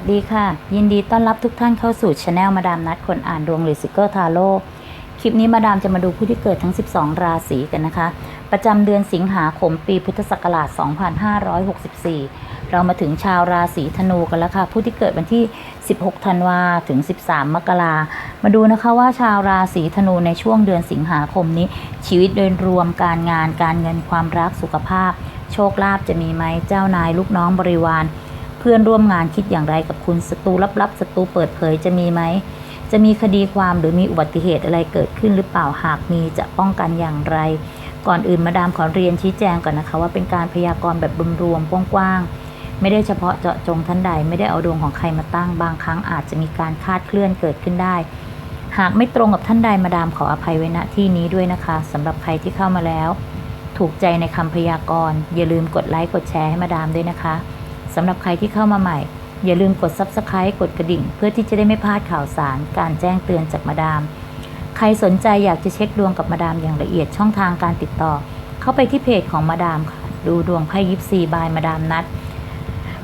วัสดีค่ะ ยินดีต้อนรับทุกท่านเข้าสู่ช anel มาดามนัดคนอ่านดวงหรือซิกเกอร์ทาโร่คลิปนี้มาดามจะมาดูผู้ที่เกิดทั้ง 12 ราศีกันนะคะ ประจำเดือนสิงหาคมปีพุทธศักราช 2564 เรามาถึงชาวราศีธนูกันแล้วค่ะ ผู้ที่เกิดวันที่ 16 ธันวาถึง 13 มกรามาดูนะคะว่าชาวราศีธนูในช่วงเดือนสิงหาคมนี้ ชีวิตโดยรวมการงานการเงินความรักสุขภาพ โชคลาภจะมีไหมเจ้านายลูกน้องบริวาร เพื่อนร่วมงานคิดอย่างไรกับคุณศัตรูลับๆศัตรูเปิดเผยจะมีไหม จะมีคดีความหรือมีอุบัติเหตุอะไรเกิดขึ้นหรือเปล่าหากมีจะป้องกันอย่างไร ก่อนอื่นมาดามขอเรียนชี้แจงก่อนนะคะ ว่าเป็นการพยากรณ์แบบรวมๆกว้างๆไม่ได้เฉพาะเจาะจงท่านใด ไม่ได้เอาดวงของใครมาตั้งบางครั้งอาจจะมีการคาดเคลื่อนเกิดขึ้นได้ หากไม่ตรงกับท่านใดมาดามขออภัยไว้ณที่นี้ด้วยนะคะสำหรับใครที่เข้ามาแล้วถูกใจในคำพยากรณ์อย่าลืมกดไลค์กดแชร์ให้มาดามด้วยนะคะ สำหรับใครที่เข้ามาใหม่ อย่าลืมกด Subscribe กดกระดิ่ง เพื่อที่จะได้ไม่พลาดข่าวสาร การแจ้งเตือนจากมาดาม ใครสนใจอยากจะเช็คดวงกับมาดามอย่างละเอียดช่องทางการติดต่อ เข้าไปที่เพจของมาดามค่ะ ดูดวงไพ่ยิปซีบายมาดามนัด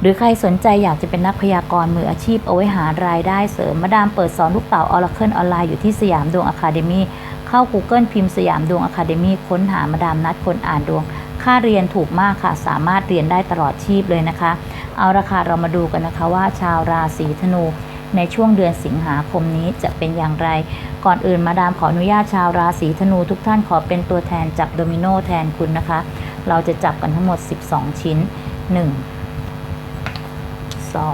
หรือใครสนใจอยากจะเป็นนักพยากรณ์มืออาชีพเอาไว้หารายได้เสริม มาดามเปิดสอนลูกเต่าออร์เคิลออนไลน์อยู่ที่สยามดวงอะคาเดมีเข้า Google พิมพ์สยามดวงอะคาเดมีค้นหามาดามนัดคนอ่านดวง ค่าเรียนถูกมากค่ะ สามารถเรียนได้ตลอดชีพเลยนะคะ เอาราคาเรามาดูกันนะคะว่าชาวราศีธนูในช่วงเดือนสิงหาคมนี้จะเป็นอย่างไร ก่อนอื่นมาดามขออนุญาตชาวราศีธนูทุกท่านขอเป็นตัวแทนจับโดมิโนแทนคุณนะคะ เราจะจับกันทั้งหมด 12 ชิ้น 1 2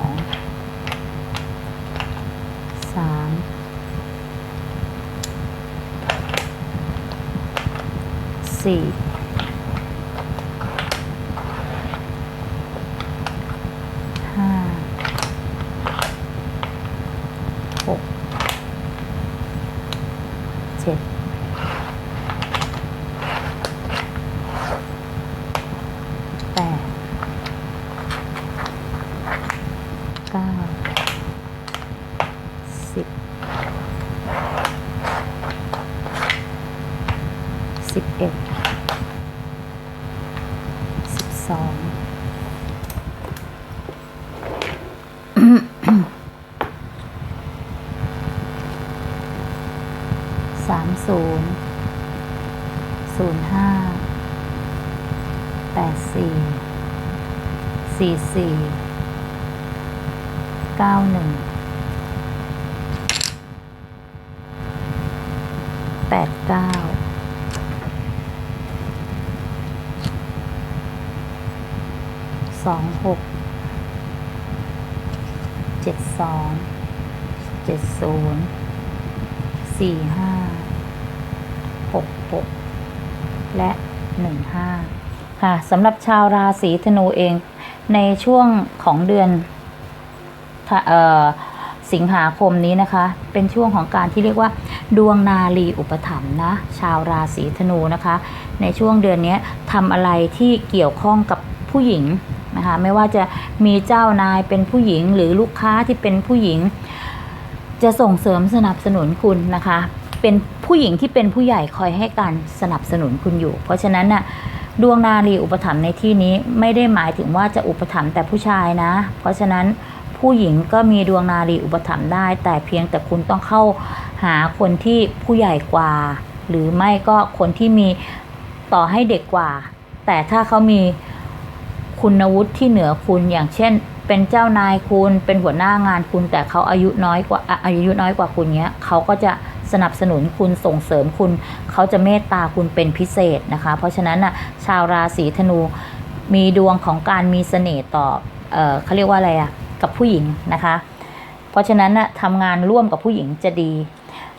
3 4 สี่สี่เก้าหนึ่งแปดเก้าสองหกเจ็ดสองเจ็ดศูนย์สี่ห้าหกหกและหนึ่งห้าค่ะสำหรับชาวราศีธนูเอง ในช่วงของเดือนออสิงหาคมนี้นะคะ เป็นช่วงของการที่เรียกว่า ดวงนาลีอุปถัมภ์นะชาวราศีธนูนะคะ ในช่วงเดือนนี้ทำอะไรที่เกี่ยวข้องกับผู้หญิงนะคะไม่ว่าจะมีเจ้านายเป็นผู้หญิงหรือลูกค้าที่เป็นผู้หญิง จะส่งเสริมสนับสนุนคุณนะคะ เป็นผู้หญิงที่เป็นผู้ใหญ่คอยให้การสนับสนุนคุณอยู่ เพราะฉะนั้นน่ะ ดวงนารีอุปถัมภ์ในที่นี้ไม่ได้หมายถึงว่าจะอุปถัมภ์แต่ผู้ชายนะ เพราะฉะนั้นผู้หญิงก็มีดวงนารีอุปถัมภ์ได้ แต่เพียงแต่คุณต้องเข้าหาคนที่ผู้ใหญ่กว่า หรือไม่ก็คนที่มีต่อให้เด็กกว่า แต่ถ้าเขามีคุณวุฒิที่เหนือคุณอย่างเช่น เป็นเจ้านายคุณเป็นหัวหน้างานคุณ แต่เขาอายุน้อยกว่าอะอายุน้อยกว่าคุณเนี้ยเขาก็จะ สนับสนุนคุณส่งเสริมคุณ เขาจะเมตตาคุณเป็นพิเศษนะคะ เพราะฉะนั้นน่ะชาวราศีธนูมีดวงของการมีเสน่ห์ต่อเออเขาเรียกว่าอะไรอะกับผู้หญิงนะคะ เพราะฉะนั้นน่ะทำงานร่วมกับผู้หญิงจะดี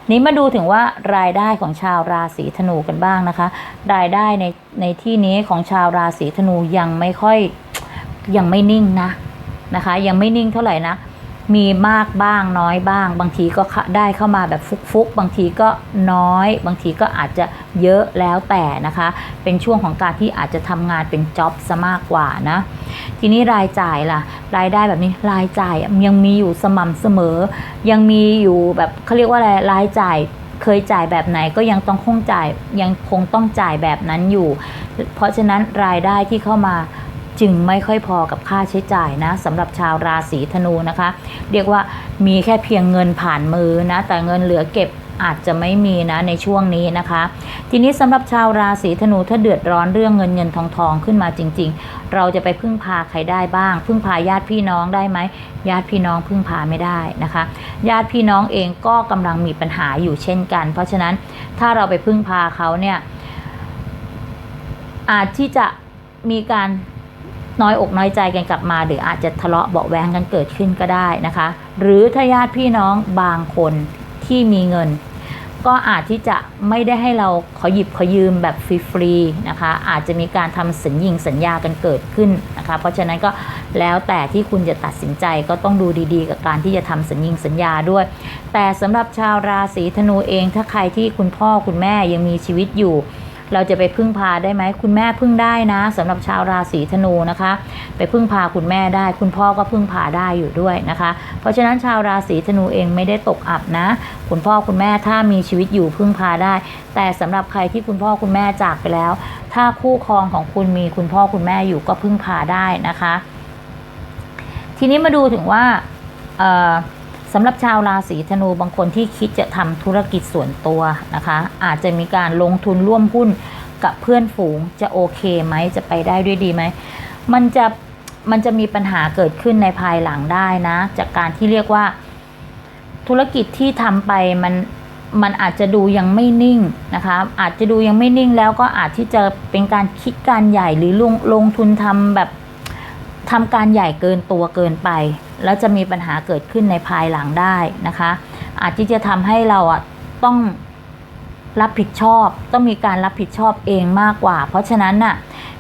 นี้มาดูถึงว่ารายได้ของชาวราศีธนูกันบ้างนะคะ รายได้ในในที่นี้ของชาวราศีธนูยังไม่ค่อยยังไม่นิ่งนะนะคะ ยังไม่นิ่งเท่าไหร่นะ มีมากบ้างน้อยบ้าง บางทีก็ได้เข้ามาแบบฟุกๆ บางทีก็น้อย บางทีก็อาจจะเยอะแล้วแต่นะคะ เป็นช่วงของการที่อาจจะทำงานเป็นจ็อบซะมากกว่านะ ทีนี้รายจ่ายล่ะ รายได้แบบนี้รายจ่ายยังมีอยู่สม่ำเสมอ ยังมีอยู่แบบเขาเรียกว่าอะไรรายจ่ายเคยจ่ายแบบไหนก็ยังต้องคงจ่ายยังคงต้องจ่ายแบบนั้นอยู่ เพราะฉะนั้นรายได้ที่เข้ามา จึงไม่ค่อยพอกับค่าใช้จ่ายนะสำหรับชาวราศีธนูนะคะ เรียกว่ามีแค่เพียงเงินผ่านมือนะ แต่เงินเหลือเก็บอาจจะไม่มีนะในช่วงนี้นะคะ ทีนี้สำหรับชาวราศีธนูถ้าเดือดร้อนเรื่องเงินเงินทองทองขึ้นมาจริง ๆ เราจะไปพึ่งพาใครได้บ้าง พึ่งพาญาติพี่น้องได้ไหมญาติพี่น้องพึ่งพาไม่ได้นะคะ ญาติพี่น้องเองก็กำลังมีปัญหาอยู่เช่นกัน เพราะฉะนั้นถ้าเราไปพึ่งพาเขาเนี่ยอาจที่จะมีการ น้อยอกน้อยใจกันกลับมา หรืออาจจะทะเลาะเบาแวงกันเกิดขึ้นก็ได้นะคะ หรือถ้าญาติพี่น้องบางคนที่มีเงิน ก็อาจที่จะไม่ได้ให้เราขอหยิบขอยืมแบบฟรีๆนะคะ อาจจะมีการทำสัญญิงสัญญากันเกิดขึ้นนะคะ เพราะฉะนั้นก็แล้วแต่ที่คุณจะตัดสินใจก็ต้องดูดีๆ กับการที่จะทำสัญญิงสัญญาด้วย แต่สำหรับชาวราศีธนูเองถ้าใครที่คุณพ่อคุณแม่ยังมีชีวิตอยู่ เราจะไปพึ่งพาได้ไหมคุณแม่พึ่งได้นะสำหรับชาวราศีธนูนะคะ ไปพึ่งพาคุณแม่ได้ คุณพ่อก็พึ่งพาได้อยู่ด้วยนะคะ เพราะฉะนั้นชาวราศีธนูเองไม่ได้ตกอับนะ คุณพ่อคุณแม่ถ้ามีชีวิตอยู่พึ่งพาได้ แต่สำหรับใครที่คุณพ่อคุณแม่จากไปแล้ว ถ้าคู่ครองของคุณมีคุณพ่อคุณแม่อยู่ก็พึ่งพาได้นะคะ ทีนี้มาดูถึงว่าเอ่อ สำหรับชาวราศีธนูบางคนที่คิดจะทำธุรกิจส่วนตัวนะคะ อาจจะมีการลงทุนร่วมหุ้นกับเพื่อนฝูงจะโอเคไหมจะไปได้ด้วยดีไหมมันจะมันจะมีปัญหาเกิดขึ้นในภายหลังได้นะ จากการที่เรียกว่า ธุรกิจที่ทำไปมันมันอาจจะดูยังไม่นิ่งนะคะ อาจจะดูยังไม่นิ่งแล้วก็อาจที่จะเป็นการคิดการใหญ่หรือลงลงทุนทำแบบ ทำการใหญ่เกินตัวเกินไป แล้วจะมีปัญหาเกิดขึ้นในภายหลังได้นะคะ อาจที่จะทำให้เราอะต้องรับผิดชอบ ต้องมีการรับผิดชอบเองมากกว่า เพราะฉะนั้นน่ะ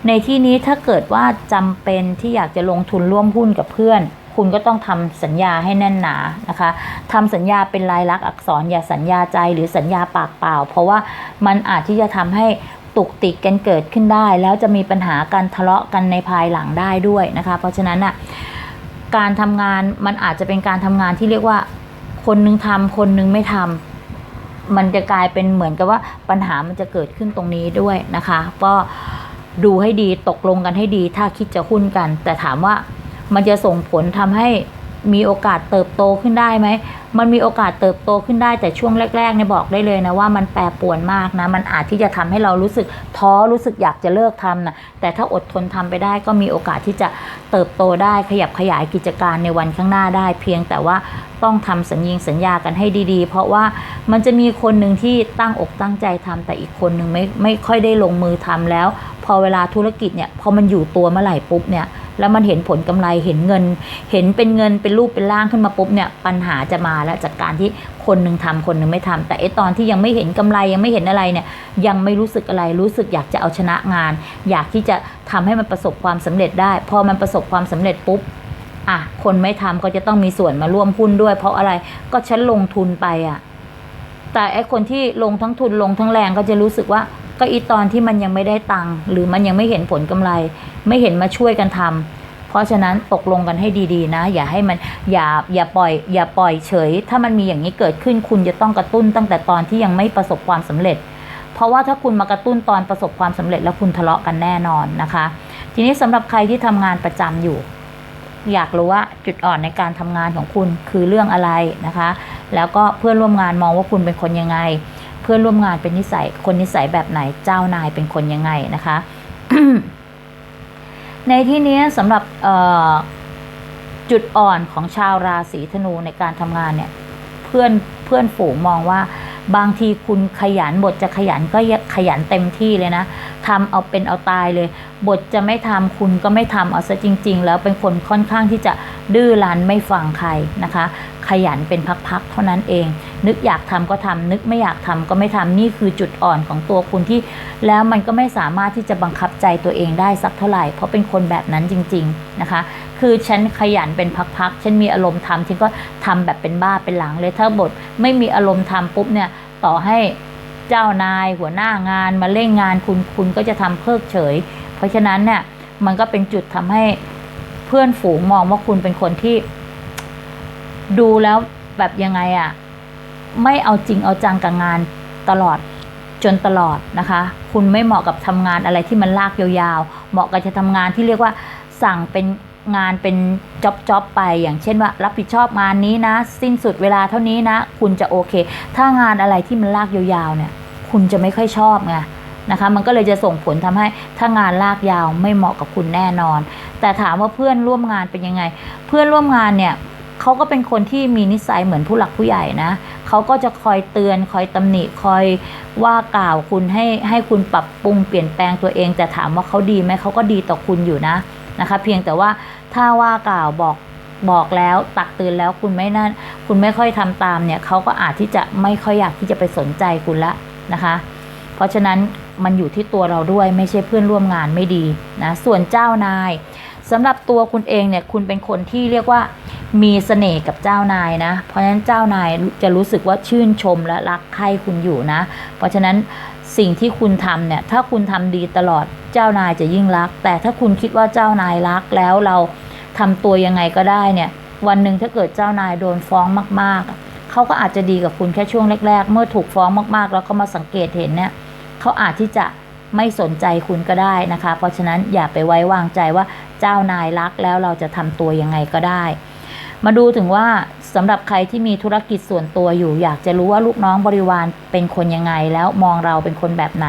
ในที่นี้ถ้าเกิดว่าจำเป็นที่อยากจะลงทุนร่วมหุ้นกับเพื่อน คุณก็ต้องทำสัญญาให้แน่นหนานะคะทำสัญญาเป็นลายลักษณ์อักษรอย่าสัญญาใจหรือสัญญาปากเปล่า เพราะว่ามันอาจที่จะทำให้ ตุกติกกันเกิดขึ้นได้ แล้วจะมีปัญหาการทะเลาะกันในภายหลังได้ด้วยนะคะ เพราะฉะนั้นน่ะการทำงานมันอาจจะเป็นการทำงานที่เรียกว่า คนนึงทำคนนึงไม่ทำมันจะกลายเป็นเหมือนกับว่าปัญหามันจะเกิดขึ้นตรงนี้ด้วยนะคะ ก็ดูให้ดีตกลงกันให้ดีถ้าคิดจะหุ้นกัน แต่ถามว่ามันจะส่งผลทำให้ มีโอกาสเติบโตขึ้นได้ไหม มันมีโอกาสเติบโตขึ้นได้แต่ช่วงแรกๆเนี่ยบอกได้เลยนะว่ามันแปรปวนมากนะ มันอาจที่จะทำให้เรารู้สึกท้อรู้สึกอยากจะเลิกทำนะแต่ถ้าอดทนทำไปได้ก็มีโอกาสที่จะเติบโตได้ขยับขยายกิจการในวันข้างหน้าได้ เพียงแต่ว่าต้องทำสัญญิงสัญญากันให้ดีๆ เพราะว่ามันจะมีคนหนึ่งที่ตั้งอกตั้งใจทำแต่อีกคนหนึ่งไม่ไม่ค่อยได้ลงมือทำแล้ว พอเวลาธุรกิจเนี่ยพอมันอยู่ตัวเมื่อไหร่ปุ๊บเนี่ย แล้วมันเห็นผลกำไรเห็นเงิน เห็นเป็นเงินเป็นรูปเป็นร่างขึ้นมาปุ๊บเนี่ยปัญหาจะมาแล้วจากการที่คนหนึ่งทำคนหนึ่งไม่ทำแต่ไอตอนที่ยังไม่เห็นกำไรยังไม่เห็นอะไรเนี่ยยังไม่รู้สึกอะไรรู้สึกอยากจะเอาชนะงาน อยากที่จะทำให้มันประสบความสำเร็จได้ พอมันประสบความสำเร็จปุ๊บอะคนไม่ทำก็จะต้องมีส่วนมาร่วมหุ้นด้วย เพราะอะไรก็ฉันลงทุนไปอะแต่ไอคนที่ลงทั้งทุนลงทั้งแรงก็จะรู้สึกว่า ก็อีตอนที่มันยังไม่ได้ตังค์หรือมันยังไม่เห็นผลกำไร ไม่เห็นมาช่วยกันทำเพราะฉะนั้นตกลงกันให้ดีๆนะ อย่าให้มันอย่าอย่าปล่อย อย่าปล่อยเฉย ถ้ามันมีอย่างนี้เกิดขึ้นคุณจะต้องกระตุ้นตั้งแต่ตอนที่ยังไม่ประสบความสำเร็จ เพราะว่าถ้าคุณมากระตุ้นตอนประสบความสำเร็จแล้วคุณทะเลาะกันแน่นอนนะคะ ทีนี้สำหรับใครที่ทำงานประจำอยู่อยากรู้ว่าจุดอ่อนในการทำงานของคุณคือเรื่องอะไรนะคะ แล้วก็เพื่อนร่วมงานมองว่าคุณเป็นคนยังไง พื่อนร่วมงานเป็นนิสัยคนนิสัยแบบไหนเจ้านายเป็นคนยังไงนะคะ ในที่นี้สำหรับจุดอ่อนของชาวราศีธนูในการทำงานเนี่ย เพื่อนเพื่อนฝูงมองว่า บางทีคุณขยันบทจะขยันก็ขยันเต็มที่เลยนะทำเอาเป็นเอาตายเลย บทจะไม่ทำคุณก็ไม่ทำเอาซะจริง ๆ แล้วเป็นคนค่อนข้างที่จะดื้อรั้นไม่ฟังใครนะคะ ขยันเป็นพักๆเท่านั้นเอง นึกอยากทำก็ทำนึกไม่อยากทำก็ไม่ทำนี่คือจุดอ่อนของตัวคุณที่ แล้วมันก็ไม่สามารถที่จะบังคับใจตัวเองได้สักเท่าไหร่ เพราะเป็นคนแบบนั้นจริง ๆนะคะ คือฉันขยันเป็นพักๆ ฉันมีอารมณ์ทำฉันก็ทำแบบเป็นบ้าเป็นหลังเลย ถ้าบทไม่มีอารมณ์ทำปุ๊บเนี่ยต่อให้เจ้านายหัวหน้างานมาเร่งงานคุณคุณก็จะทำเพิกเฉย เพราะฉะนั้นเนี่ยมันก็เป็นจุดทำให้เพื่อนฝูงมองว่าคุณเป็นคนที่ ดูแล้วแบบยังไงอะ่ะไม่เอาจริงเอาจังกับงานตลอดจนตลอดนะคะ คุณไม่เหมาะกับทำงานอะไรที่มันลากยาวๆ เหมาะกับจะทำงานที่เรียกว่าสั่งเป็น งานเป็นจ็อบจ็อบไปอย่างเช่นว่า รับผิดชอบงานนี้นะ สิ้นสุดเวลาเท่านี้นะ คุณจะโอเค ถ้างานอะไรที่มันลากยาวๆเนี่ย คุณจะไม่ค่อยชอบไงนะคะมันก็เลยจะส่งผลทำให้ถ้างานลากยาวไม่เหมาะกับคุณแน่นอน แต่ถามว่าเพื่อนร่วมงานเป็นยังไง เพื่อนร่วมงานเนี่ยเขาก็เป็นคนที่มีนิสัยเหมือนผู้หลักผู้ใหญ่นะเขาก็จะคอยเตือนคอยตำหนิคอยว่ากล่าวคุณให้ให้คุณปรับปรุงเปลี่ยนแปลงตัวเอง แต่ถามว่าเขาดีไหมเขาก็ดีต่อคุณอยู่นะนะคะ เพียงแต่ว่า ถ้าว่ากล่าวบอกบอกแล้วตักเตือนแล้วคุณไม่นั่นคุณไม่ค่อยทำตามเนี่ยเขาก็อาจที่จะไม่ค่อยอยากที่จะไปสนใจคุณละนะคะ เพราะฉะนั้นมันอยู่ที่ตัวเราด้วยไม่ใช่เพื่อนร่วมงานไม่ดีนะส่วนเจ้านายสำหรับตัวคุณเองเนี่ยคุณเป็นคนที่เรียกว่ามีเสน่ห์กับเจ้านายนะ เพราะฉะนั้นเจ้านายจะรู้สึกว่าชื่นชมและรักใคร่คุณอยู่นะ เพราะฉะนั้น สิ่งที่คุณทำเนี่ยถ้าคุณทำดีตลอดเจ้านายจะยิ่งรัก แต่ถ้าคุณคิดว่าเจ้านายรักแล้วเราทำตัวยังไงก็ได้เนี่ย วันหนึ่งถ้าเกิดเจ้านายโดนฟ้องมาก ๆเขาก็อาจจะดีกับคุณแค่ช่วงแรก ๆ เมื่อถูกฟ้องมากๆ แล้วเขามาสังเกตเห็นเนี่ยเขาอาจที่จะไม่สนใจคุณก็ได้นะคะ เพราะฉะนั้นอย่าไปไว้วางใจว่าเจ้านายรักแล้วเราจะทำตัวยังไงก็ได้ มาดูถึงว่าสำหรับใครที่มีธุรกิจส่วนตัวอยู่ อยากจะรู้ว่าลูกน้องบริวารเป็นคนยังไง แล้วมองเราเป็นคนแบบไหน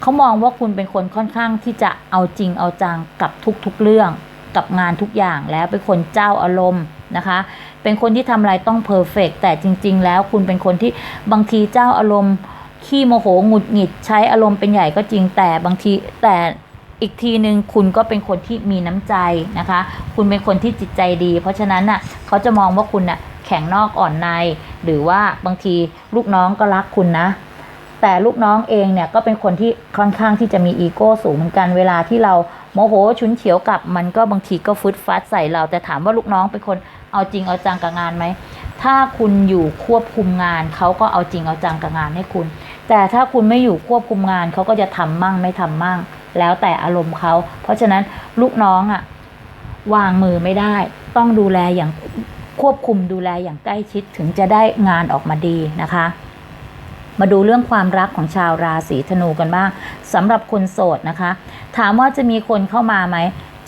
เขามองว่าคุณเป็นคนค่อนข้างที่จะเอาจริงเอาจังกับทุกๆเรื่อง กับงานทุกอย่างแล้วเป็นคนเจ้าอารมณ์นะคะ เป็นคนที่ทำอะไรต้องเพอร์เฟกแต่จริง ๆ แล้วคุณเป็นคนที่บางทีเจ้าอารมณ์ขี้โมโหหงุดหงิดใช้อารมณ์เป็นใหญ่ก็จริงแต่บางทีแต่ อีกทีหนึ่งคุณก็เป็นคนที่มีน้ำใจนะคะ คุณเป็นคนที่จิตใจดี เพราะฉะนั้นน่ะเขาจะมองว่าคุณน่ะแข็งนอกอ่อนใน หรือว่าบางทีลูกน้องก็รักคุณนะ แต่ลูกน้องเองเนี่ยก็เป็นคนที่ค่อนข้างที่จะมีอีโก้สูงเหมือนกันเวลาที่เราโมโหชุนเฉียวกับมันก็บางทีก็ฟึดฟัดใส่เรา แต่ถามว่าลูกน้องเป็นคนเอาจริงเอาจังกับงานไหมถ้าคุณอยู่ควบคุมงานเขาก็เอาจริงเอาจังกับงานให้คุณ แต่ถ้าคุณไม่อยู่ควบคุมงานเขาก็จะทำมั่งไม่ทำมั่ง แล้วแต่อารมณ์เขา เพราะฉะนั้นลูกน้องอะวางมือไม่ได้ ต้องดูแลอย่างควบคุมดูแลอย่างใกล้ชิดถึงจะได้งานออกมาดีนะคะ มาดูเรื่องความรักของชาวราศีธนูกันบ้างสำหรับคนโสดนะคะ ถามว่าจะมีคนเข้ามาไหม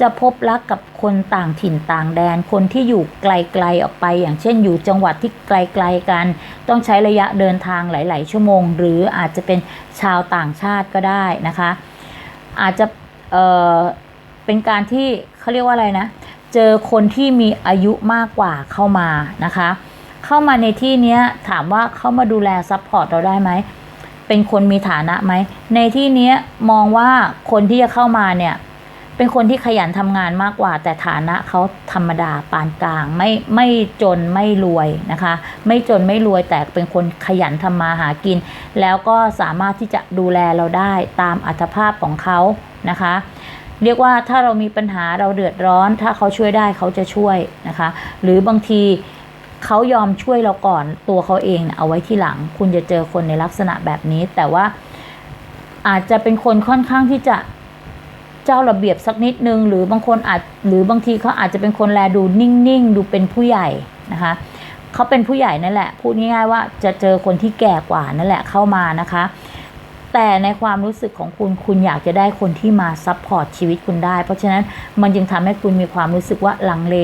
จะพบรักกับคนต่างถิ่นต่างแดน คนที่อยู่ไกลๆออกไป อย่างเช่นอยู่จังหวัดที่ไกลๆกัน ต้องใช้ระยะเดินทางหลาย ๆ ชั่วโมง หรืออาจจะเป็นชาวต่างชาติก็ได้นะคะ อาจจะเอ่อเป็นการที่เขาเรียกว่าอะไรนะ เจอคนที่มีอายุมากกว่าเข้ามานะคะ เข้ามาในที่เนี้ยถามว่าเข้ามาดูแลซัพพอร์ตเราได้ไหมเป็นคนมีฐานะไหมในที่เนี้ยมองว่าคนที่จะเข้ามาเนี่ย เป็นคนที่ขยันทำงานมากกว่า แต่ฐานะเขาธรรมดาปานกลาง ไม่ไม่จนไม่รวยนะคะ ไม่จนไม่รวยแต่เป็นคนขยันทำมาหากิน แล้วก็สามารถที่จะดูแลเราได้ตามอัตภาพของเขานะคะ เรียกว่าถ้าเรามีปัญหาเราเดือดร้อน ถ้าเขาช่วยได้เขาจะช่วยนะคะ หรือบางทีเขายอมช่วยเราก่อนตัวเขาเองเนี่ยเอาไว้ที่หลัง คุณจะเจอคนในลักษณะแบบนี้ แต่ว่าอาจจะเป็นคนค่อนข้างที่จะ เจ้าระเบียบสักนิดนึง หรือบางคนอาจหรือบางทีเขาอาจจะเป็นคนแลดูนิ่งๆ ดูเป็นผู้ใหญ่นะคะเขาเป็นผู้ใหญ่นั่นแหละ พูดง่ายๆว่าจะเจอคนที่แก่กว่านั่นแหละเข้ามานะคะ แต่ในความรู้สึกของคุณคุณอยากจะได้คนที่มาซัพพอร์ตชีวิตคุณได้ เพราะฉะนั้นมันจึงทำให้คุณมีความรู้สึกว่าลังเล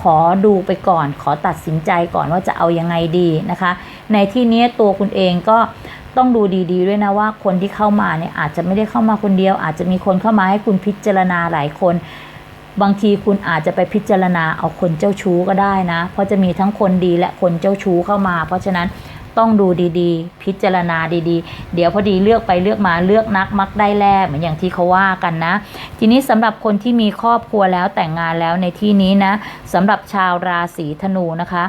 ขอดูไปก่อน ขอตัดสินใจก่อนว่าจะเอายังไงดีนะคะ ในที่นี้ตัวคุณเองก็ ต้องดูดีๆด้วยนะว่าคนที่เข้ามาเนี่ยอาจจะไม่ได้เข้ามาคนเดียว อาจจะมีคนเข้ามาให้คุณพิจารณาหลายคน บางทีคุณอาจจะไปพิจารณาเอาคนเจ้าชู้ก็ได้นะ เพราะจะมีทั้งคนดีและคนเจ้าชู้เข้ามา เพราะฉะนั้นต้องดูดีๆ พิจารณาดีๆ เดี๋ยวพอดีเลือกไปเลือกมาเลือกนักมักได้แลเหมือนอย่างที่เขาว่ากันนะ ทีนี้สำหรับคนที่มีครอบครัวแล้วแต่งงานแล้วในที่นี้นะสำหรับชาวราศีธนูนะคะ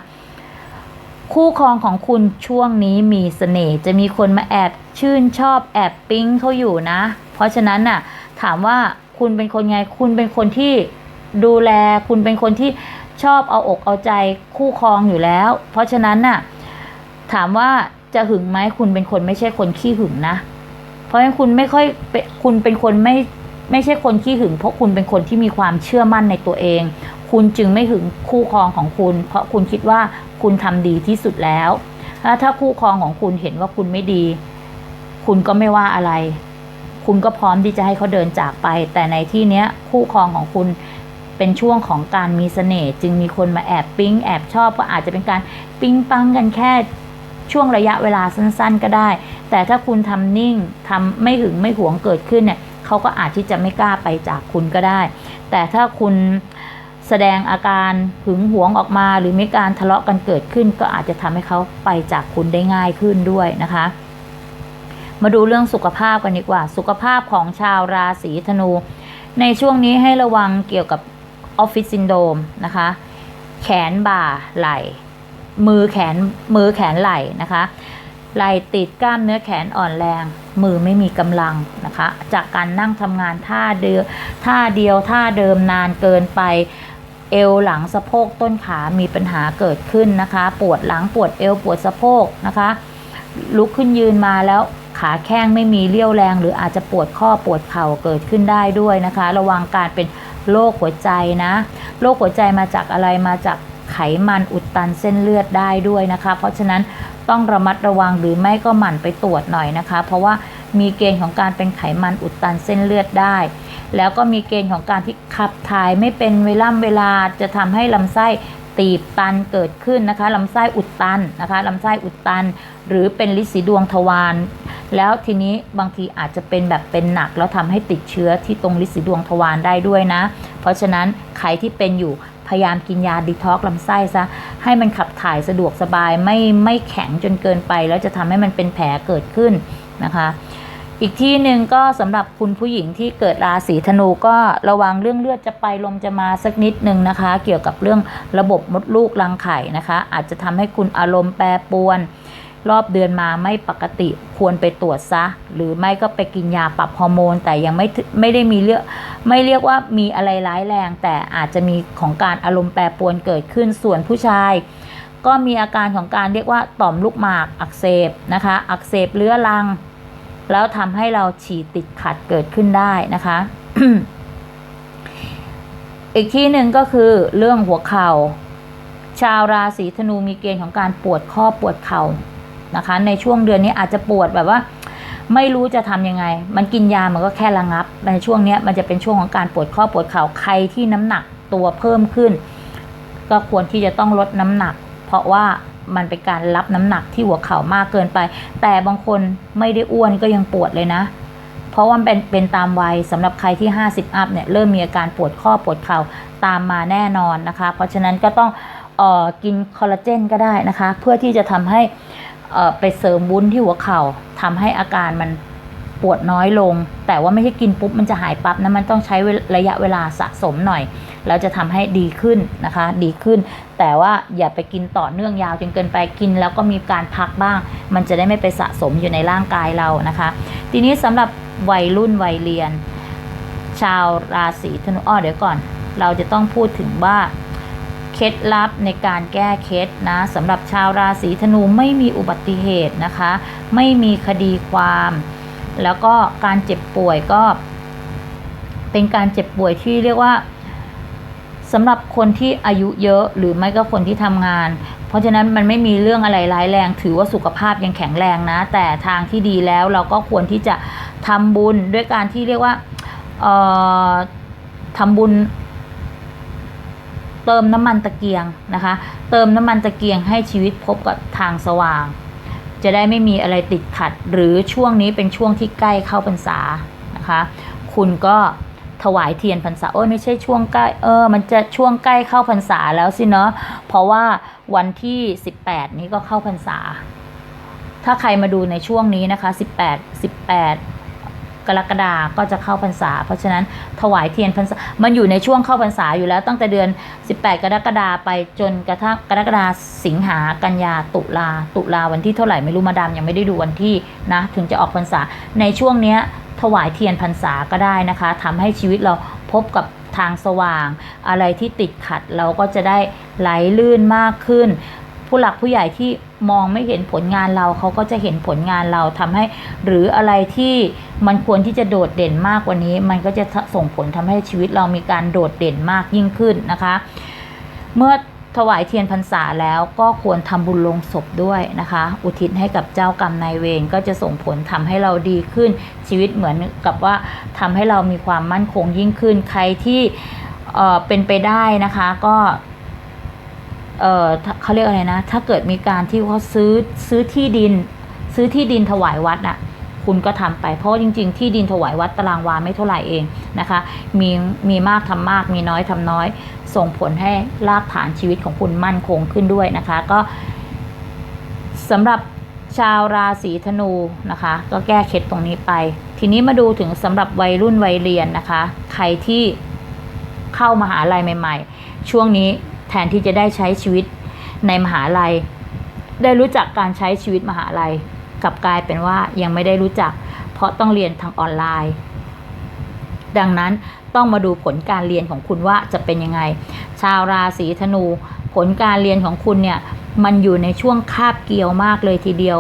คู่ครองของคุณช่วงนี้มีเสน่ห์จะมีคนมาแอบชื่นชอบแอบปิ๊งเขาอยู่นะ เพราะฉะนั้นน่ะถามว่าคุณเป็นคนไง คุณเป็นคนที่ดูแล คุณเป็นคนที่ชอบเอาอกเอาใจคู่ครองอยู่แล้ว เพราะฉะนั้นน่ะถามว่าจะหึงไหมคุณเป็นคนไม่ใช่คนขี้หึงนะ เพราะฉะนั้นคุณไม่ค่อยคุณเป็นคนไม่ ไม่ใช่คนขี้หึงเพราะคุณเป็นคนที่มีความเชื่อมั่นในตัวเอง คุณจึงไม่หึงคู่ครองของคุณ เพราะคุณคิดว่าคุณทำดีที่สุดแล้วถ้าถ้าคู่ครองของคุณเห็นว่าคุณไม่ดี คุณก็ไม่ว่าอะไร คุณก็พร้อมที่จะให้เขาเดินจากไป แต่ในที่เนี้ยคู่ครองของคุณเป็นช่วงของการมีเสน่ห์จึงมีคนมาแอบปิ๊งแอบชอบก็อาจจะเป็นการปิ๊งปังกันแค่ช่วงระยะเวลาสั้น ๆ ก็ได้ แต่ถ้าคุณทำนิ่งทำไม่หึงไม่หวงเกิดขึ้นเนี่ย เขาก็อาจที่จะไม่กล้าไปจากคุณก็ได้ แต่ถ้าคุณแสดงอาการหึงหวงออกมา หรือมีการทะเลาะกันเกิดขึ้น ก็อาจจะทำให้เขาไปจากคุณได้ง่ายขึ้นด้วยนะคะ มาดูเรื่องสุขภาพกันดีกว่า สุขภาพของชาวราศีธนู ในช่วงนี้ให้ระวังเกี่ยวกับออฟฟิศซินโดมนะคะ แขนบ่าไหล่ มือแขนมือแขนไหล่นะคะ ไหล่ติดกล้ามเนื้อแขนอ่อนแรง มือไม่มีกำลังนะคะ จากการนั่งทำงานท่าเดียวท่าเดียวท่าเดิมนานเกินไปเอวหลังสะโพกต้นขามีปัญหาเกิดขึ้นนะคะ ปวดหลังปวดเอวปวดสะโพกนะคะ ลุกขึ้นยืนมาแล้วขาแข้งไม่มีเรี่ยวแรง หรืออาจจะปวดข้อปวดเข่าเกิดขึ้นได้ด้วยนะคะ ระวังการเป็นโรคหัวใจนะโรคหัวใจมาจากอะไรมาจาก ไขมันอุดตันเส้นเลือดได้ด้วยนะคะ เพราะฉะนั้นต้องระมัดระวังหรือไม่ก็หมั่นไปตรวจหน่อยนะคะ เพราะว่ามีเกณฑ์ของการเป็นไขมันอุดตันเส้นเลือดได้ แล้วก็มีเกณฑ์ของการที่ขับถ่ายไม่เป็นเวล่ำเวลาจะทำให้ลำไส้ตีบตันเกิดขึ้นนะคะลำไส้อุดตันนะคะลำไส้อุดตัน หรือเป็นลิสีดวงทวารแล้วทีนี้บางทีอาจจะเป็นแบบเป็นหนักแล้วทำให้ติดเชื้อที่ตรงลิสีดวงทวารได้ด้วยนะ เพราะฉะนั้นใครที่เป็นอยู่ พยายามกินยาดีท็อกลำไส้ซะให้มันขับถ่ายสะดวกสบายไม่ไม่แข็งจนเกินไป แล้วจะทำให้มันเป็นแผลเกิดขึ้นนะคะอีกที่หนึ่งก็สำหรับคุณผู้หญิงที่เกิดราศีธนูก็ระวังเรื่องเลือดจะไปลมจะมาสักนิดหนึ่งนะคะ เกี่ยวกับเรื่องระบบมดลูกรังไข่นะคะ อาจจะทำให้คุณอารมณ์แปรปรวน รอบเดือนมาไม่ปกติควรไปตรวจซะ หรือไม่ก็ไปกินยาปรับฮอร์โมน แต่ยังไม่ไม่ได้มีเรื่องไม่เรียกว่ามีอะไรร้ายแรง แต่อาจจะมีของการอารมณ์แปรปรวนเกิดขึ้นส่วนผู้ชาย ก็มีอาการของการเรียกว่าต่อมลูกหมากอักเสบนะคะ อักเสบเรื้อรัง แล้วทำให้เราฉี่ติดขัดเกิดขึ้นได้นะคะอีกที่หนึ่งก็คือเรื่องหัวเข่า ชาวราศีธนูมีเกณฑ์ของการปวดข้อปวดเข่า นะคะ ในช่วงเดือนนี้อาจจะปวดแบบว่า ไม่รู้จะทำยังไง มันกินยามันก็แค่ระงับ ในช่วงนี้มันจะเป็นช่วงของการปวดข้อปวดเข่าใครที่น้ำหนักตัวเพิ่มขึ้น ก็ควรที่จะต้องลดน้ำหนัก เพราะว่ามันเป็นการรับน้ำหนักที่หัวเข่ามากเกินไป แต่บางคนไม่ได้อ้วนก็ยังปวดเลยนะ เพราะว่าเป็นเป็นตามวัยสำหรับใครที่ 50 อัพเนี่ยเริ่มมีอาการปวดข้อปวดเข่าตามมาแน่นอนนะคะ เพราะฉะนั้นก็ต้องออกินคอลลาเจนก็ได้นะคะ เพื่อที่จะทำให้ ไปเสริมวุ้นที่หัวเข่าทำให้อาการมันปวดน้อยลง แต่ว่าไม่ใช่กินปุ๊บมันจะหายปั๊บนะมันต้องใช้ระยะเวลาสะสมหน่อย แล้วจะทำให้ดีขึ้นนะคะ ดีขึ้น แต่ว่าอย่าไปกินต่อเนื่องยาวจนเกินไปกิน แล้วก็มีการพักบ้าง มันจะได้ไม่ไปสะสมอยู่ในร่างกายเรานะคะ ทีนี้สำหรับวัยรุ่นวัยเรียน ชาวราศีธนูอ้อเดี๋ยวก่อน เราจะต้องพูดถึงว่า เคล็ดลับในการแก้เคล็ดนะสำหรับชาวราศีธนูไม่มีอุบัติเหตุนะคะ ไม่มีคดีความ แล้วก็การเจ็บป่วยก็ เป็นการเจ็บป่วยที่เรียกว่าสำหรับคนที่อายุเยอะหรือไม่ก็คนที่ทำงาน เพราะฉะนั้นมันไม่มีเรื่องอะไรร้ายแรง ถือว่าสุขภาพยังแข็งแรงนะ แต่ทางที่ดีแล้วเราก็ควรที่จะทำบุญด้วยการที่เรียกว่าเอ่อทำบุญ เติมน้ำมันตะเกียงนะคะ เติมน้ำมันตะเกียงให้ชีวิตพบกับทางสว่าง จะได้ไม่มีอะไรติดขัด หรือช่วงนี้เป็นช่วงที่ใกล้เข้าพรรษานะคะ คุณก็ถวายเทียนพรรษาโอ้ไม่ใช่ช่วงใกล้เออมันจะช่วงใกล้เข้าพรรษาแล้วสิเนาะเพราะว่าวันที่ 18 นี้ก็เข้าพรรษา ถ้าใครมาดูในช่วงนี้นะคะ 18 18 กรกฎาก็จะเข้าพรรษา เพราะฉะนั้นถวายเทียนพรรษา มันอยู่ในช่วงเข้าพรรษาอยู่แล้วตั้งแต่เดือน 18 กรกฎาไปจนกระทั่งกรกฎาสิงหากันยาตุลาตุลาวันที่เท่าไหร่ไม่รู้มาดามยังไม่ได้ดูวันที่นะถึงจะออกพรรษา ในช่วงเนี้ยถวายเทียนพรรษาก็ได้นะคะทำให้ชีวิตเราพบกับทางสว่าง อะไรที่ติดขัดเราก็จะได้ไหลลื่นมากขึ้น ผู้หลักผู้ใหญ่ที่มองไม่เห็นผลงานเราเขาก็จะเห็นผลงานเราทำให้ หรืออะไรที่มันควรที่จะโดดเด่นมากกว่านี้ มันก็จะส่งผลทำให้ชีวิตเรามีการโดดเด่นมากยิ่งขึ้นนะคะ เมื่อถวายเทียนพรรษาแล้วก็ควรทำบุญลงศพด้วยนะคะ อุทิศให้กับเจ้ากรรมนายเวรก็จะส่งผลทำให้เราดีขึ้น ชีวิตเหมือนกับว่าทำให้เรามีความมั่นคงยิ่งขึ้น ใครที่เเป็นไปได้นะคะ ก็ เออเขาเรียกอะไรนะ ถ้าเกิดมีการที่เขาซื้อซื้อที่ดิน ซื้อที่ดินถวายวัดน่ะคุณก็ทำไปเพราะจริง ๆ ที่ดินถวายวัดตารางวาไม่เท่าไหร่เองนะคะ มีมีมากทำมาก มีน้อยทำน้อย ส่งผลให้รากฐานชีวิตของคุณมั่นคงขึ้นด้วยนะคะ ก็สำหรับชาวราศีธนูนะคะ ก็แก้เคล็ดตรงนี้ไป ทีนี้มาดูถึงสำหรับวัยรุ่นวัยเรียนนะคะ ใครที่เข้ามหาลัยใหม่ ๆ ช่วงนี้ แทนที่จะได้ใช้ชีวิตในมหาลัย ได้รู้จักการใช้ชีวิตมหาลัยกลับกลายเป็นว่ายังไม่ได้รู้จัก เพราะต้องเรียนทางออนไลน์ ดังนั้นต้องมาดูผลการเรียนของคุณว่าจะเป็นยังไง ชาวราศีธนู ผลการเรียนของคุณเนี่ยมันอยู่ในช่วงคาบเกี่ยวมากเลยทีเดียว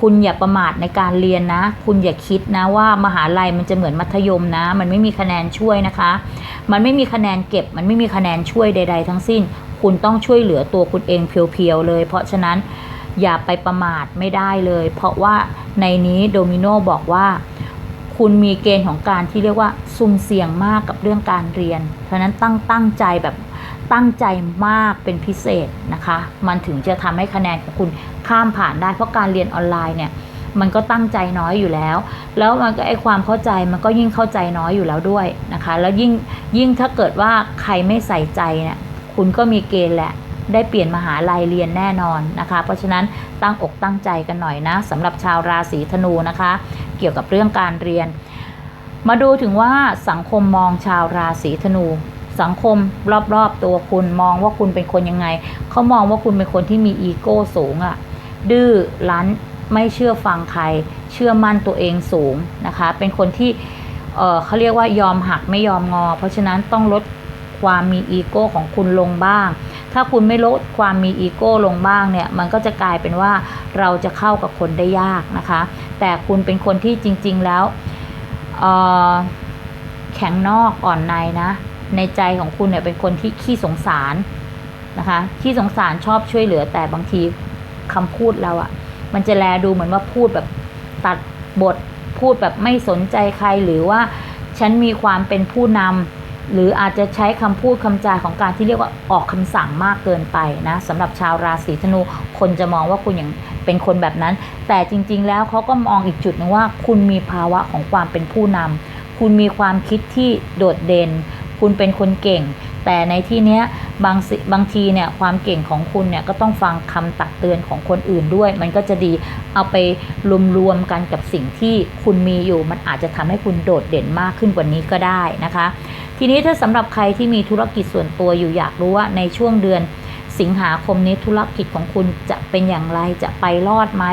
คุณอย่าประมาทในการเรียนนะ คุณอย่าคิดนะว่ามหาลัยมันจะเหมือนมัธยมนะ มันไม่มีคะแนนช่วยนะคะ มันไม่มีคะแนนเก็บ มันไม่มีคะแนนช่วยใด ๆ ทั้งสิ้น คุณต้องช่วยเหลือตัวคุณเองเพียวๆเลย เพราะฉะนั้นอย่าไปประมาทไม่ได้เลย เพราะว่าในนี้โดมิโนบอกว่า คุณมีเกณฑ์ของการที่เรียกว่าซุ่มเสี่ยงมากกับเรื่องการเรียน เพราะฉะนั้นตั้งตั้งใจแบบ ตั้งใจมากเป็นพิเศษนะคะ มันถึงจะทำให้คะแนนของคุณข้ามผ่านได้ เพราะการเรียนออนไลน์เนี่ยมันก็ตั้งใจน้อยอยู่แล้ว แล้วมันก็ไอความเข้าใจมันก็ยิ่งเข้าใจน้อยอยู่แล้วด้วยนะคะ แล้วยิ่งยิ่งถ้าเกิดว่าใครไม่ใส่ใจเนี่ยคุณก็มีเกณฑ์แหละได้เปลี่ยนมหาลัยเรียนแน่นอนนะคะ เพราะฉะนั้นตั้งอกตั้งใจกันหน่อยนะสำหรับชาวราศีธนูนะคะ เกี่ยวกับเรื่องการเรียน มาดูถึงว่าสังคมมองชาวราศีธนู สังคมรอบๆตัวคุณมองว่าคุณเป็นคนยังไง เขามองว่าคุณเป็นคนที่มีอีโก้สูงอะ่ะ ดื้อรั้นไม่เชื่อฟังใคร เชื่อมั่นตัวเองสูงนะคะ เป็นคนที่เเขาเรียกว่ายอมหักไม่ยอมงอ เพราะฉะนั้นต้องลดความมีอีโก้ของคุณลงบ้าง ถ้าคุณไม่ลดความมีอีโก้ลงบ้างเนี่ย มันก็จะกลายเป็นว่าเราจะเข้ากับคนได้ยากนะคะ แต่คุณเป็นคนที่จริง ๆ แล้วแข็งนอกอ่อนในนะ ในใจของคุณเนี่ยเป็นคนที่ขี้สงสารนะคะขี้สงสารชอบช่วยเหลือ แต่บางทีคำพูดเราอะมันจะแลดูเหมือนว่าพูดแบบตัดบทพูดแบบไม่สนใจใครหรือว่าฉันมีความเป็นผู้นำหรืออาจจะใช้คำพูดคำจาของการที่เรียกว่าออกคำสั่งมากเกินไปนะสำหรับชาวราศีธนูคนจะมองว่าคุณอย่างเป็นคนแบบนั้น แต่จริง ๆ แล้วเขาก็มองอีกจุดหนึงว่า คุณมีภาวะของความเป็นผู้นำคุณมีความคิดที่โดดเด่น คุณเป็นคนเก่ง แต่ในที่เนี้ยบางบางทีเนี่ยความเก่งของคุณเนี่ยก็ต้องฟังคำตักเตือนของคนอื่นด้วย มันก็จะดีเอาไปรวมๆกันกับสิ่งที่คุณมีอยู่ มันอาจจะทำให้คุณโดดเด่นมากขึ้นกว่านี้ก็ได้นะคะ ทีนี้ถ้าสำหรับใครที่มีธุรกิจส่วนตัวอยู่อยากรู้ว่าในช่วงเดือนสิงหาคมนี้ธุรกิจของคุณจะเป็นอย่างไรจะไปรอดไหม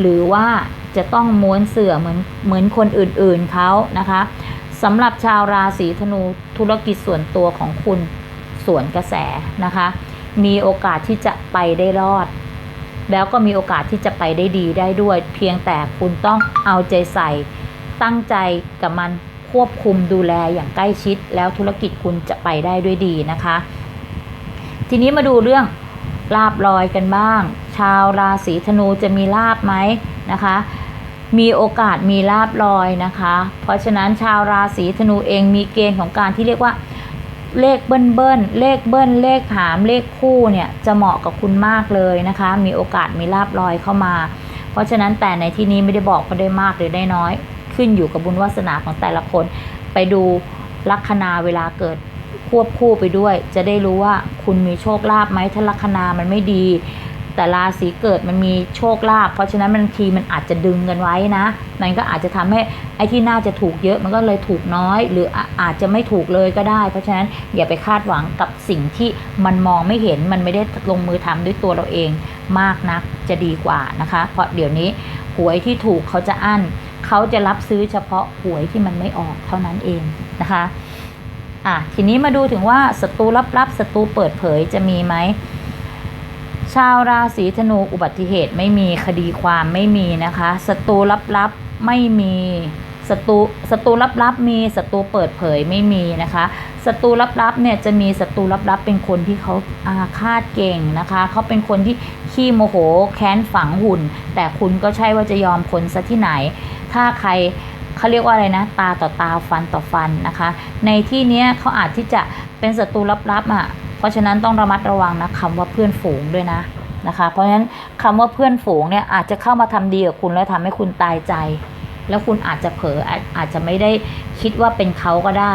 หรือว่าจะต้องม้วนเสือเหมือนเหมือนคนอื่นๆเขานะคะ สำหรับชาวราศีธนูธุรกิจส่วนตัวของคุณสวนกระแสนะคะ มีโอกาสที่จะไปได้รอด แล้วก็มีโอกาสที่จะไปได้ดีได้ด้วย เพียงแต่คุณต้องเอาใจใส่ ตั้งใจกับมันควบคุมดูแลอย่างใกล้ชิด แล้วธุรกิจคุณจะไปได้ด้วยดีนะคะ ทีนี้มาดูเรื่องลาบลอยกันบ้าง ชาวราศีธนูจะมีลาบไหมนะคะ มีโอกาสมีลาบลอยนะคะ เพราะฉะนั้นชาวราศีธนูเองมีเกณฑ์ของการที่เรียกว่าเลขเบิ้ลเบิ้ลเลขเบิ้ลเลขหามเลขคู่เนี่ยจะเหมาะกับคุณมากเลยนะคะ มีโอกาสมีลาบลอยเข้ามา เพราะฉะนั้นแต่ในที่นี้ไม่ได้บอกว่าได้มากหรือได้น้อย ขึ้นอยู่กับบุญวาสนาของแต่ละคน ไปดูลัคนาเวลาเกิดควบคู่ไปด้วย จะได้รู้ว่าคุณมีโชคลาภไหมถ้าลัคนามันไม่ดี แต่ราศีเกิดมันมีโชคลาภเพราะฉะนั้นบางทีมันอาจจะดึงกันไว้นะ มันก็อาจจะทำให้ไอ้ที่น่าจะถูกเยอะมันก็เลยถูกน้อย หรืออาจจะไม่ถูกเลยก็ได้ เพราะฉะนั้นอย่าไปคาดหวังกับสิ่งที่มันมองไม่เห็นมันไม่ได้ลงมือทำด้วยตัวเราเองมากนักจะดีกว่านะคะ เพราะเดี๋ยวนี้หวยที่ถูกเขาจะอั้นเขาจะรับซื้อเฉพาะหวยที่มันไม่ออกเท่านั้นเองนะคะอะทีนี้มาดูถึงว่าศัตรูลับๆศัตรูเปิดเผยจะมีไหม ชาวราศีธนูอุบัติเหตุไม่มีคดีความไม่มีนะคะศัตรูลับๆไม่มีศัตรูศัตรูลับๆมีศัตรูเปิดเผยไม่มีนะคะศัตรูลับๆเนี่ยจะมีศัตรูลับๆเป็นคนที่เขาอาฆาตเก่งนะคะเขาเป็นคนที่ขี้โมโหแค้นฝังหุ่น แต่คุณก็ใช่ว่าจะยอมคนซะที่ไหน ถ้าใครเขาเรียกว่าอะไรนะ ตาต่อตาฟันต่อฟันนะคะ ในที่เนี้ยเขาอาจที่จะเป็นศัตรูลับๆอะ เพราะฉะนั้นต้องระมัดระวังนะคำว่าเพื่อนฝูงด้วยนะนะคะ เพราะฉะนั้นคำว่าเพื่อนฝูงเนี่ยอาจจะเข้ามาทำดีกับคุณแล้วทำให้คุณตายใจ แล้วคุณอาจจะเผลออาจอาจจะไม่ได้คิดว่าเป็นเขาก็ได้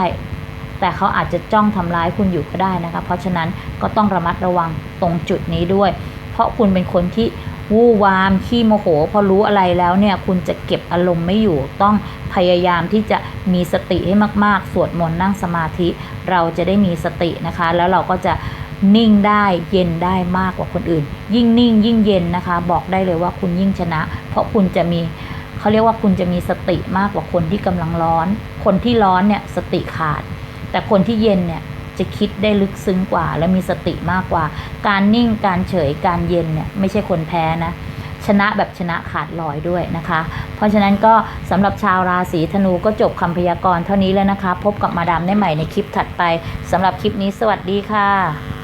แต่เขาอาจจะจ้องทำร้ายคุณอยู่ก็ได้นะคะ เพราะฉะนั้นก็ต้องระมัดระวังตรงจุดนี้ด้วย เพราะคุณเป็นคนที่ วู่วามขี้โมโห พอรู้อะไรแล้วเนี่ยคุณจะเก็บอารมณ์ไม่อยู่ ต้องพยายามที่จะมีสติให้มาก ๆ สวดมนต์นั่งสมาธิ เราจะได้มีสตินะคะ แล้วเราก็จะนิ่งได้เย็นได้มากกว่าคนอื่น ยิ่งนิ่งยิ่งเย็นนะคะ บอกได้เลยว่าคุณยิ่งชนะ เพราะคุณจะมีเขาเรียกว่าคุณจะมีสติมากกว่าคนที่กำลังร้อน คนที่ร้อนเนี่ยสติขาด แต่คนที่เย็นเนี่ย จะคิดได้ลึกซึ้งกว่า และมีสติมากกว่า การนิ่งการเฉยการเย็นเนี่ยไม่ใช่คนแพ้นะชนะแบบชนะขาดลอยด้วยนะคะ เพราะฉะนั้นก็สำหรับชาวราศีธนูก็จบคำพยากรณ์เท่านี้แล้วนะคะ พบกับมาดามได้ใหม่ในคลิปถัดไปสำหรับคลิปนี้สวัสดีค่ะ